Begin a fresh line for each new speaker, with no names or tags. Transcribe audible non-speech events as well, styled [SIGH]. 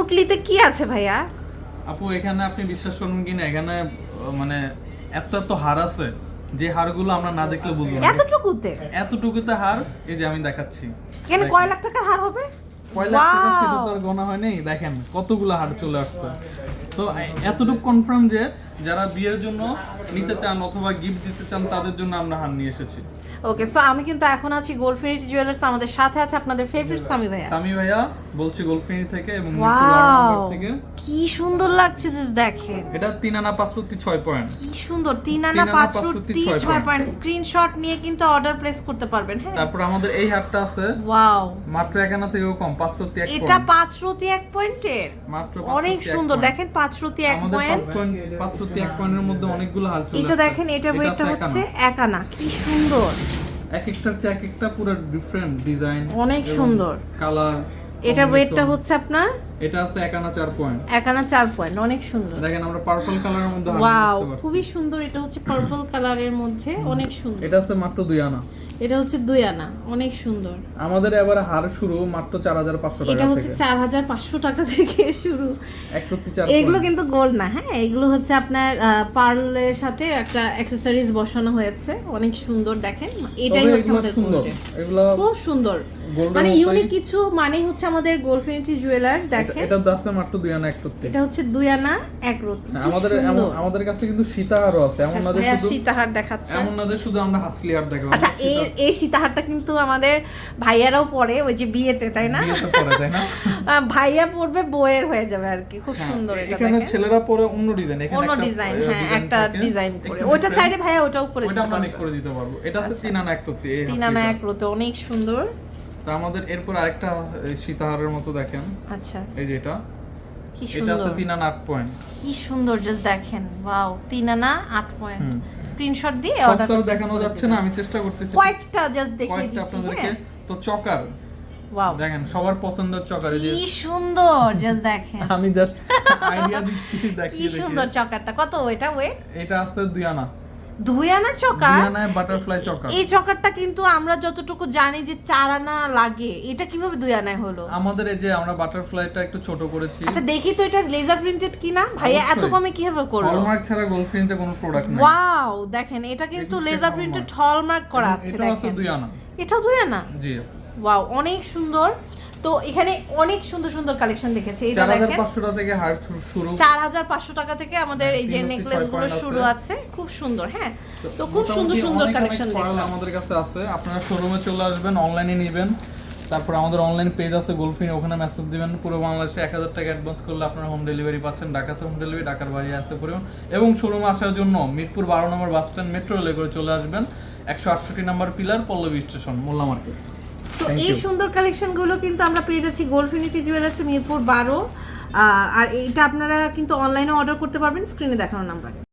পুটলিতে কি আছে ভাইয়া?
আপু এখানে আপনি বিশ্বাস করুন কিনা এখানে মানে এত এত হার আছে যে হারগুলো আমরা না দেখলে বুঝব না।
এতটুকুতে?
এতটুকুতে হার এই যে আমি দেখাচ্ছি।
এখানে কয় লাখ টাকার হার হবে?
কয় লাখ টাকা সেটা তো আর গোনা হয়নি দেখেন কতগুলো হার চলে আসছে। তো এতটুকু কনফার্ম যে যারা বিয়ের জন্য নিতে চান অথবা গিফট দিতে চান তাদের জন্য আমরা হার নিয়ে এসেছি।
ওকে সো আমি কিন্তু এখন আছি গোল্ডফিনিটি জুয়েলার্স আমাদের সাথে আছে আপনাদের ফেভারিট সামি ভাইয়া।
সামি ভাইয়া বলছি গোলফিনি থেকে এবং
ওয়াও
থেকে।
কি সুন্দর লাগছে জাস্ট দেখেন।
এটা তিন আনা পাঁচ প্রতি ছয় পয়েন্ট
কি সুন্দর তিন আনা
তিন আনা
পাঁচ
পাঁচ
রুটি
রুটি, ছয়
ছয়
point।
পয়েন্ট স্ক্রিনশট নিয়ে কিন্তু অর্ডার প্লেস করতে পারবেন হ্যাঁ?
তারপর আমাদের এই হারটা আছে।
ওয়াও
মাত্র এক আনা থেকেও কম পাঁচ প্রতি এক
এটা
point।
পাঁচ রুটি এক পয়েন্টের
মাত্র
অনেক সুন্দর। দেখেন পাঁচ রুটি এক
আমাদের
পয়েন্ট
পাঁচ পয়েন্ট প্রতি এক পয়েন্টের মধ্যে অনেকগুলো হাল চলে
এটা দেখেন
এটা
ওয়েটটা হচ্ছে
আনা।
কি সুন্দর।
এক একটার চেয়ে এক একটা পুরো ডিফারেন্ট ডিজাইন
অনেক সুন্দর।
কালার
এটার ওয়েটটা হচ্ছে আপনার?
এটা আছে একানা চার পয়েন্ট
এক আনা চার পয়েন্ট অনেক সুন্দর।
দেখেন আমরা পার্পল কালারের মধ্যে
ওয়াও খুবই সুন্দর এটা হচ্ছে পার্পল কালারের মধ্যে অনেক সুন্দর।
এটা আছে মাত্র দুই আনা।
এটা হচ্ছে দুই আনা অনেক সুন্দর।
আমাদের এবার হার শুরু মাত্র চার হাজার পাঁচশো
এটা হচ্ছে চার হাজার পাঁচশো টাকা থেকে শুরু। এগুলো কিন্তু গোল্ড না হ্যাঁ? এগুলো হচ্ছে আপনার পার্লের সাথে একটা অ্যাক্সেসরিজ বসানো হয়েছে অনেক সুন্দর দেখেন। এটাই হচ্ছে আমাদের
এগুলো
খুব সুন্দর। মানে ইউনিক কিছু মানে হচ্ছে আমাদের গোল্ডফিনিটি জুয়েলার্স দেখেন।
এটা দাসে মাত্র দুই আনা এক প্রতি।
এটা হচ্ছে দুই আনা এক রতি
হ্যাঁ, আমাদের আমাদের কাছে কিন্তু সীতাহারও আছে। এমন না যে
ভাইয়া
শুধু
সীতাহার দেখাচ্ছে।
এমন না যে শুধু আমরা হাসলি হার দেখাবো।
আচ্ছা
আমরা
এই এই সীতাহারটা কিন্তু আমাদের ভাইয়ারাও পরে ওই যে বিয়েতে তাই না? [LAUGHS] ভাইয়া পড়বে বইয়ের হয়ে যাবে আর কি খুব
হ্যাঁ,
সুন্দর এটা
এখানে ছেলেরা পরে অন্য ডিজাইন এখানে
অন্য ডিজাইন হ্যাঁ একটা ডিজাইন করে।
ওটা
চাইলে ভাইয়া ওটাও করে দিতে পারবে
make করে দিতে পারব। এটা হচ্ছে
আচ্ছা।
তিন আনা এক এই
তিন আনা এক রোতে অনেক সুন্দর।
তা আমাদের এরপর আরেকটা সীতাহারের মতো দেখেন।
আচ্ছা।
এই যে এটা।
কি
এটা
সুন্দর।
আছে তিন আনা আট পয়েন্ট
কি সুন্দর জাস্ট দেখেন। ওয়াও তিন আনা আট পয়েন্ট
হুম।
স্ক্রিনশট দিয়ে অর্ডার
তো দেখানো যাচ্ছে না আমি চেষ্টা করতেছি।
কয়েকটা জাস্ট দেখিয়ে
কয়েকটা
দিচ্ছি
আপনাদেরকে।
হ্যাঁ।
তো চকার।
ওয়াও
দেখেন সবার পছন্দের চকার এই যে
কি সুন্দর জাস্ট দেখেন। [LAUGHS]
আমি জাস্ট আইডিয়া দিচ্ছি
কি
দেখিয়ে
সুন্দর চকারটা। কত? এটা ওয়েট
এটা আছে দুই আনা।
দুই আনা
আনায় বাটারফ্লাই চকার।
এই চকারটা কিন্তু আমরা যতটুকু জানি যে চার আনা লাগে এটা কীভাবে দুই আনায় হলো?
আমাদের এই যে আমরা বাটারফ্লাইটা একটু ছোট করেছি।
আচ্ছা দেখি তো এটা লেজার প্রিন্টেড কিনা? ভাইয়া এত কমে কীভাবে করল?
হলমার্ক ছাড়া গোলফিনিতে কোনো প্রোডাক্ট নাই।
ওয়াও দেখেন এটা কিন্তু লেজার প্রিন্টেড হলমার্ক করা আছে
এটা আছে দুই আনা।
এটাও দুই আনা?
জি।
ওয়াও অনেক সুন্দর। তো এখানে অনেক সুন্দর সুন্দর কালেকশন দেখেছি এটা দেখেন।
পাঁচশো টাকা থেকে হার শুরু।
চার হাজার পাঁচশো টাকা থেকে আমাদের এই যে
নেকলেসগুলো
শুরু
আছে।
খুব সুন্দর হ্যাঁ। তো খুব সুন্দর সুন্দর কালেকশন দেখলাম।
আমাদের কাছে আছে। আপনারা শোরুমে চলে আসবেন অনলাইনে নেবেন। তারপর আমাদের অনলাইন পেজ আছে গোলফিন ওখানে মেসেজ দিবেন। পুরো বাংলাদেশে এক হাজার টাকা অ্যাডভান্স করলে আপনারা হোম ডেলিভারি পাচ্ছেন। ঢাকাতে হোম ডেলিভারি ঢাকার বাইরে আসতে পরিমাণ এবং শোরুমে আসার জন্য মিরপুর বারো নম্বর বাস স্ট্যান্ড মেট্রো রেলে করে চলে আসবেন। একশো আটষট্টি number pillar Pallavi station Molla market
তো এই সুন্দর কালেকশনগুলো কিন্তু আমরা পেয়ে যাচ্ছি গোলফিনিটি জুয়েলার্স মিরপুর বারো। আর এইটা আপনারা কিন্তু অনলাইনে অর্ডার করতে পারবেন স্ক্রিনে দেখানো নাম্বারে